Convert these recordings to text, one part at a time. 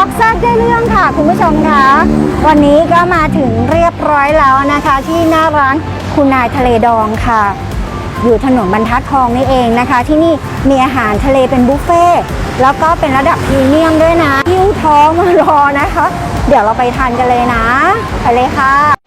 ซอกแซกได้เรื่องค่ะ คุณผู้ชมคะวันนี้ก็มาถึงเรียบร้อยแล้วนะคะ ที่หน้าร้านคุณนายทะเลดองค่ะ อยู่ถนนบรรทัดทองนี่เองนะคะ ที่นี่มีอาหารทะเลเป็นบุฟเฟ่แล้วก็เป็นระดับพรีเมียมด้วยนะยิ้วท้องมารอนะคะ เดี๋ยวเราไปทานกันเลยนะ ไปเลยค่ะ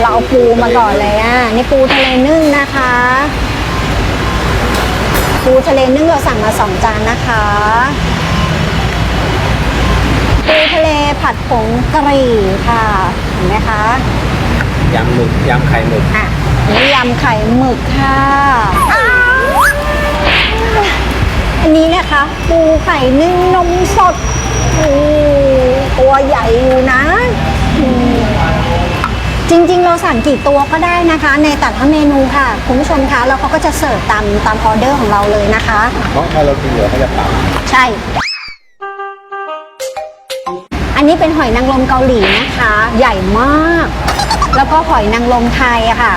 เราเอาปูมาก่อนเลยอะนี่ปูทะเลนึ่งนะคะ ปูทะเลนึ่งเราสั่งมาสองจานนะคะ ปูทะเลผัดผงกะหรี่ค่ะเห็นไหมคะยำหมึกยำไข่หมึกอะนี่ยำไข่หมึกค่ะ อันนี้นะคะ ปูไข่นึ่งนมสดโอ้ตัวใหญ่อยู่นะอืม จริง ๆ เราสั่งกี่ตัวก็ได้นะคะ ในแต่ละเมนูค่ะ คุณผู้ชมคะแล้วเขาก็จะเสิร์ฟตามตามออเดอร์ของเราเลยนะคะ เพราะถ้าเรากินเหลือเขาจะปรับใช่ อันนี้เป็นหอยนางรมเกาหลีนะคะ ใหญ่มาก แล้วก็หอยนางรมไทยอะค่ะ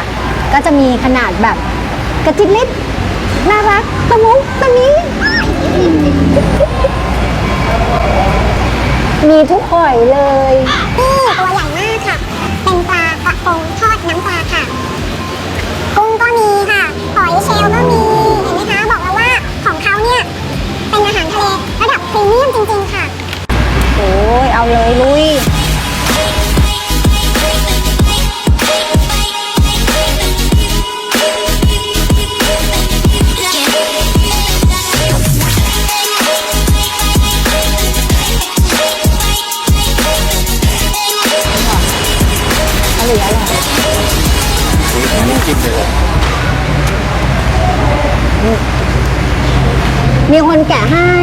ก็จะมีขนาดแบบกระจิบลิบน่ารักตะมุตะนี้มีทุกหอยเลยนี่ตัวใหญ่มากค่ะ เป็นปลา กระพงทอดน้ำปลาค่ะ กุ้งก็มีค่ะหอยเชลล์ก็มี เห็นไหมคะ บอกแล้วว่าของเขาเนี่ย เป็นอาหารทะเลระดับพรีเมียมจริงๆค่ะ โอ้ยเอาเลยลุย อันเลย มีคนแกะให้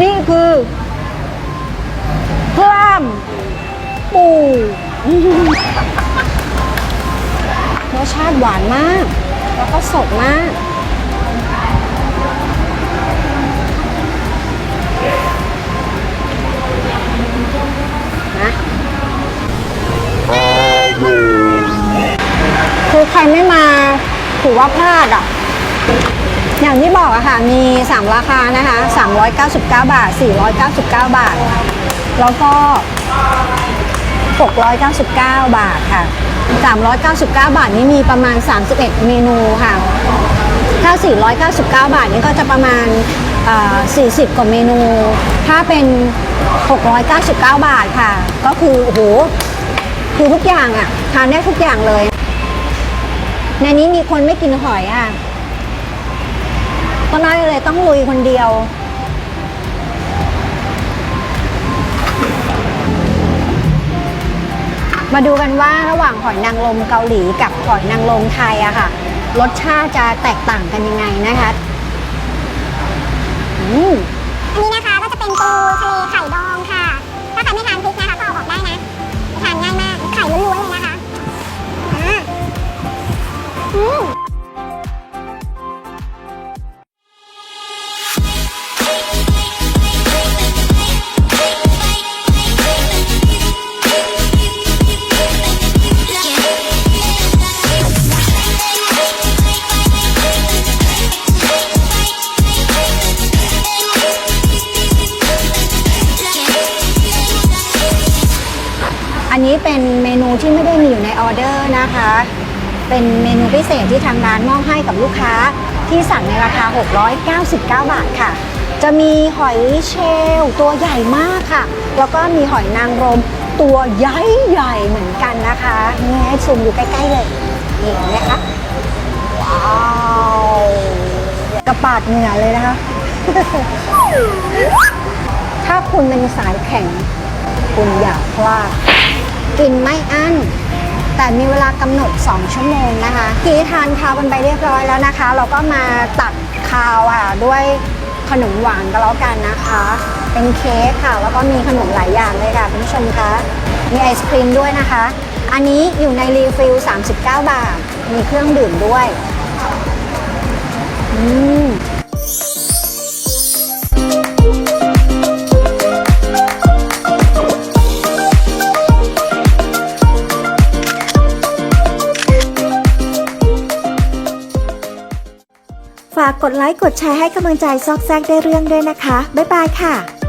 นี่คือกล้ามปู สชาติหวานมาก แล้วก็สดมาก นะคือใครไม่มาถือว่าพลาดอะ อย่างที่บอกอะค่ะ มี 3 ราคานะคะ 399 บาท 499 บาท แล้วก็ 699 บาทค่ะ 399 บาทนี้มีประมาณ 31 เมนูค่ะ ถ้า 499 บาทนี้ก็จะประมาณ 40 กว่าเมนู ถ้าเป็น 699 บาทค่ะ ก็คือโอ้โหคือทุกอย่างอะทานได้ทุกอย่างเลย ในนี้มีคนไม่กินหอยอะก็น่าเลยต้องลุยคนเดียว มาดูกันว่าระหว่างหอยนางรมเกาหลีกับหอยนางรมไทยอะค่ะ รสชาติจะแตกต่างกันยังไงนะคะ อืม อันนี้เป็นเมนูที่ไม่ได้มีอยู่ในออเดอร์นะคะ เป็นเมนูพิเศษที่ทางร้านมอบให้กับลูกค้าที่สั่งในราคา 699 บาทค่ะ จะมีหอยเชลล์ตัวใหญ่มากค่ะ แล้วก็มีหอยนางรมตัวใหญ่ใหญ่ๆเหมือนกันนะคะนี่ให้ซูมอยู่ใกล้ๆเลยนี่เห็นไหมคะว้าวกระปาดเหงื่อเลยนะคะ ถ้าคุณเป็นสายแข็ง คุณอย่าพลาด กินไม่อั้น แต่มีเวลากำหนด 2 ชั่วโมงนะคะกีทานข้าวกันไปเรียบร้อยแล้วนะคะ เราก็มาตัดข้าวอะด้วยขนมหวานก็แล้วกันนะคะ เป็นเค้กค่ะ แล้วก็มีขนมหลายอย่างเลยค่ะคุณผู้ชมคะมีไอศครีมด้วยนะคะ อันนี้อยู่ในรีฟิล 39 บาท มีเครื่องดื่มด้วย อืมากกดไลค์กดแชร์ให้กำลังใจซอกแซกได้เรื่องด้วยนะคะ บ๊ายบายค่ะ